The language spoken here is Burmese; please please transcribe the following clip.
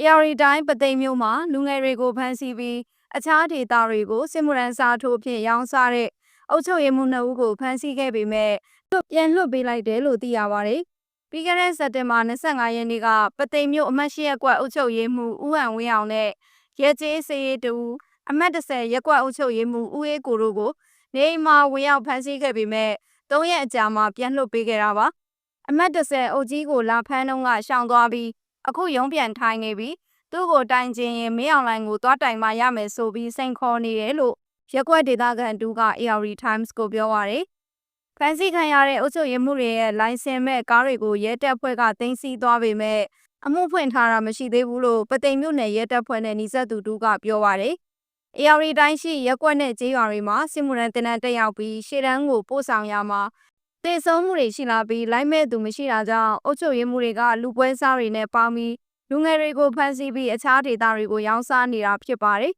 AR တိုင်းပသိမ်မြို့မှာလူငယ်တွေကိုဖမ်းဆီးပြီးအခြားဒေသတွေကိုစစ်မှုရန်စာထိုးဖြင့်ရောင်းစားတဲ့အုပ်ချုပ်ရေးမှူးနှစ်ဦးကိုဖမ်းဆီးခဲ့ပေမဲ့ပြန်လွှတ်ပေးလိုက်တယ်လို့သိရပါတယ်။ပြီးခဲ့တဲ့စက်တင်ဘာ25ရက်နေ့ကပသိမ်မြို့အမှတ်၈ရပ်ကွက်အုပ်ချုပ်ရေးမှူးဦးဟန်ဝင်းအောင်နဲ့ရဲကျေးစေးတူအမှတ်30ရပ်ကွက်အုပ်ချုပ်ရေးမှူးဦးအေးကိုတို့ကိုနေအိမ်မှာဝင်ရောက်ဖမ်းဆီးခဲ့ပေမဲ့၃ရက်အကြာမှာပြန်လွှတ်ပေးခဲ့တာပါ။အမှတ်30အုပ်ကြီးကိုလာဖမ်းတော့ကရှောင်သွားပြီး အခုရုံးပြန်ထိုင်နေပြီးသူ့ကိုတိုင်ခြင်းရင်မင်းအောင်လိုင်ကိုသွားတိုင်မှရမယ်ဆိုပြီးစိန်ခေါ်နေတယ်လို့ရက်ကွက်ဒေသခံတူက AR Times ကိုပြောပါရယ်ဖန်စီခံရတဲ့အုပ်ချုပ်ရေးမှုတွေရဲ့လိုင်စင်မဲ့ကားတွေကိုရဲတပ်ဖွဲ့ကတင်စီသွားပေမဲ့အမှုဖွင့်ထားတာမရှိသေးဘူးလို့ပသိမ်မြို့နယ်ရဲတပ်ဖွဲ့နဲ့နှိစက်သူတူကပြောပါရယ် AR တိုင်းရှိရက်ကွက်နဲ့ကြေးရွာတွေမှာစစ်မှုရန်တင်နန်းတက်ရောက်ပြီးရှေ့တန်းကိုပို့ဆောင်ရမှာ တည်ဆုံးမှုတွေရှိလာပြီးလိုက်မဲ့သူမရှိတာကြောင့်အုပ်ချုပ်ရေးမှုတွေကလူပွဲစားတွေနဲ့ပေါင်းပြီးလူငယ်တွေကိုဖမ်းဆီးပြီးအခြားဒေသတွေကိုရောင်းစားနေတာဖြစ်ပါတယ်